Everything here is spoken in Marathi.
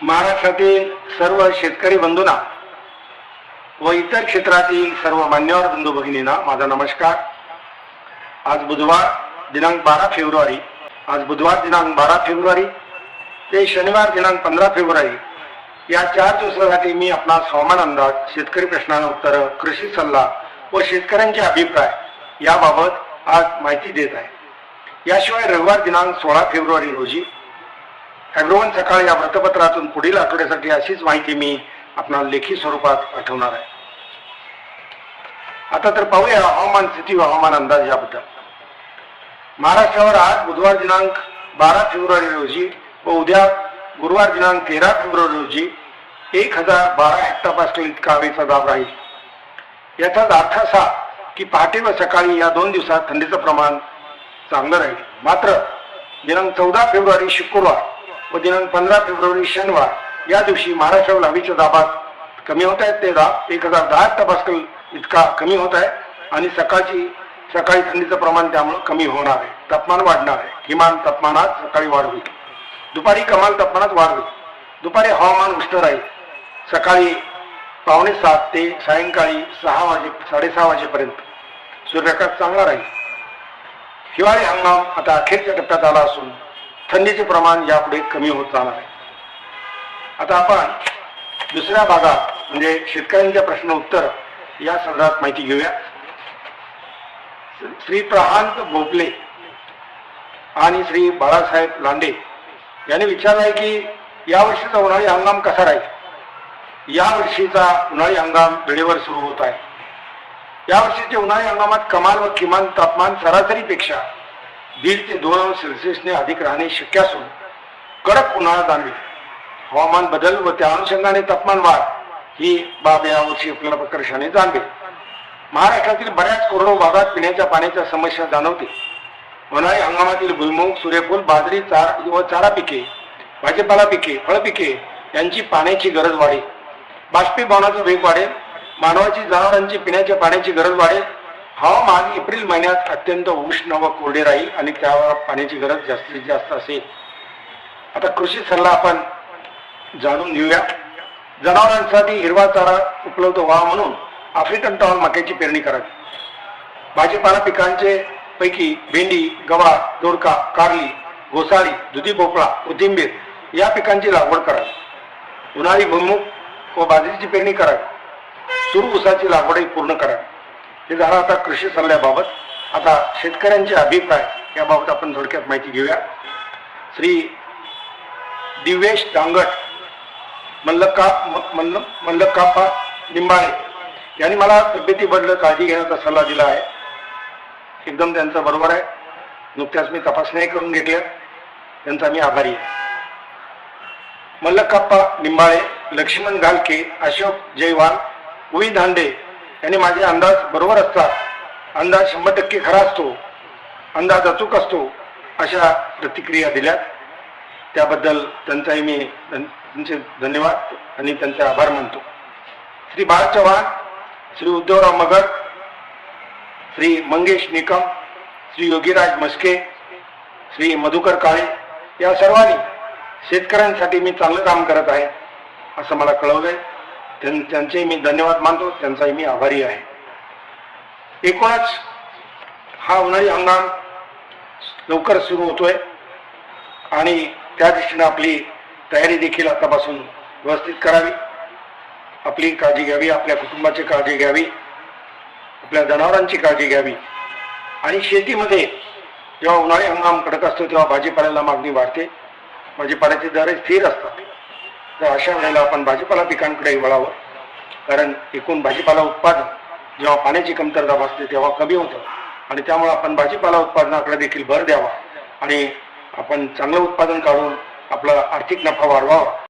महाराष्ट्रातील सर्व शेतकरी बंधूंना व इतर क्षेत्रातील सर्व मान्यवर बंधू भगिनींना माझा नमस्कार. आज बुधवार दिनांक बारा फेब्रुवारी आज बुधवार दिनांक बारा फेब्रुवारी ते शनिवार दिनांक पंधरा फेब्रुवारी या चार दिवसासाठी मी आपला हवामान अंदाज शेतकरी प्रश्नांना उत्तर कृषी सल्ला व शेतकऱ्यांचे अभिप्राय याबाबत आज माहिती देत आहे. याशिवाय रविवार दिनांक सोळा फेब्रुवारी रोजी अग्रवन सकाळ या वृत्तपत्रातून पुढील आठवड्यासाठी अशीच माहिती मी आपणाला लेखी स्वरूपात पाठवणार आहे. आता तर पाहूया हवामान स्थिती व हवामान अंदाज याबद्दल. महाराष्ट्रावर आज बुधवार दिनांक बारा फेब्रुवारी रोजी व उद्या गुरुवार दिनांक तेरा फेब्रुवारी रोजी एक हजार बारा हेक्टापासून इतका हवेचा दाब राहील. याचाच अर्थ असा की पहाटे व सकाळी या दोन दिवसात थंडीचं प्रमाण चांगलं राहील. मात्र दिनांक चौदा फेब्रुवारी शुक्रवार व दिनांक पंधरा फेब्रुवारी शनिवार या दिवशी महाराष्ट्रावर हवीच्या दाबात कमी होत आहेत. ते दाब एक हजार दहा टपास्कल इतका कमी होत आहे आणि सकाळची सकाळी थंडीचं प्रमाण त्यामुळे कमी होणार आहे. तापमान वाढणार आहे. किमान तापमानात सकाळी वाढ होईल. दुपारी कमाल तापमानात वाढ होईल. दुपारी हवामान उष्ण राहील. सकाळी पावणे सात ते सायंकाळी सहा वाजे साडेसहा वाजेपर्यंत सूर्यप्रकाश चांगला राहील. हिवाळी हंगाम आता अखेरच्या टप्प्यात आला असून थंडीचे प्रमाण यापुढे कमी होत जाणार आहे. आता आपण दुसऱ्या भागात म्हणजे शेतकऱ्यांच्या प्रश्न उत्तर या संदर्भात माहिती घेऊया. श्री प्रहांत भोपले आणि श्री बाळासाहेब लांडे यांनी विचारलं आहे की यावर्षीचा उन्हाळी हंगाम कसा राहील? यावर्षीचा उन्हाळी हंगाम वेळेवर सुरू होत आहे. यावर्षीच्या उन्हाळी हंगामात कमाल व किमान तापमान सरासरीपेक्षा दीड ते दोन अंश सेल्सिअसने अधिक राहणे शक्य असून कडक उन्हाळा जाणवी. हवामान बदल व त्या अनुषंगाने तापमान वाढ ही बाब यावर्षी आपल्याला प्रकर्षाने जाणवेल. महाराष्ट्रातील बऱ्याच कोरडो भागात पिण्याच्या पाण्याच्या समस्या जाणवते. उन्हाळी हंगामातील भुईमूग सूर्यफूल बाजरी चार व चारा पिके भाजीपाला पिके फळपिके यांची पाण्याची गरज वाढेल. बाष्पीभवनाचा वेग वाढेल. मानवाची जनावरांची पिण्याच्या पाण्याची गरज वाढेल. हवामान एप्रिल महिन्यात अत्यंत उष्ण व कोरडे राहील आणि त्यावर पाण्याची गरज जास्तीत जास्त असेल. आता कृषी सल्ला आपण जाणून घेऊया. जनावरांसाठी हिरवा चारा उपलब्ध व्हावा म्हणून आफ्रिकन टॉल मक्याची पेरणी करावी भाजीपाला पिकांचे पैकी भेंडी गवार दोडका कारली घोसाळी दुधी भोपळा कोथिंबीर या पिकांची लागवड करावी उन्हाळी भुईमूग व बाजरीची पेरणी करावी सुरू ऊसाची लागवडही पूर्ण करावी हे झालं आता कृषी सल्ल्याबाबत. आता शेतकऱ्यांचे अभिप्राय याबाबत आपण थोडक्यात माहिती घेऊया. श्री दिवेश डांगट मल्लक्का मल्ल मल्लक्काप्पा निंबाळे यांनी मला तब्येतीबद्दल काळजी घेण्याचा सल्ला दिला आहे. एकदम त्यांचं बरोबर आहे. नुकत्याच मी तपासण्याही करून घेतल्या. त्यांचा मी आभारी आहे. मल्लक्काप्पा निंबाळे लक्ष्मण घालके अशोक जयवाल उई धांडे यांनी माझे अंदाज बरोबर असतात. अंदाज शंभर टक्के खरा असतो. अंदाज अचूक असतो अशा प्रतिक्रिया दिल्यात. त्याबद्दल त्यांचाही मी धन- त्यांचे धन्यवाद आणि त्यांचे आभार मानतो. श्री बाळ चव्हाण श्री उद्धवराव मगर श्री मंगेश निकम श्री योगीराज मस्के श्री मधुकर काळे या सर्वांनी शेतकऱ्यांसाठी मी चांगलं काम करत आहे असं मला कळवलंय. आहे त्यांचे मी धन्यवाद मानतो त्यांचाही मी आभारी आहे. एकूणच हा उन्हाळी हंगाम लवकर सुरू होतोय आणि त्या दृष्टीनं आपली तयारी देखील आतापासून व्यवस्थित करावी. आपली काळजी घ्यावी आपल्या कुटुंबाची काळजी घ्यावी आपल्या जनावरांची काळजी घ्यावी. आणि शेतीमध्ये जेव्हा उन्हाळी हंगाम कडक असतो तेव्हा भाजीपाल्याला मागणी वाढते. भाजीपाल्याचे दर स्थिर असतात. तर अशा वेळेला आपण भाजीपाला पिकांकडे वळावं. कारण एकूण भाजीपाला उत्पादन जेव्हा पाण्याची कमतरता भासते तेव्हा कमी होतं. आणि त्यामुळे आपण भाजीपाला उत्पादनाकडे देखील भर द्यावा. आणि आपण चांगलं उत्पादन काढून आपला आर्थिक नफा वाढवावा.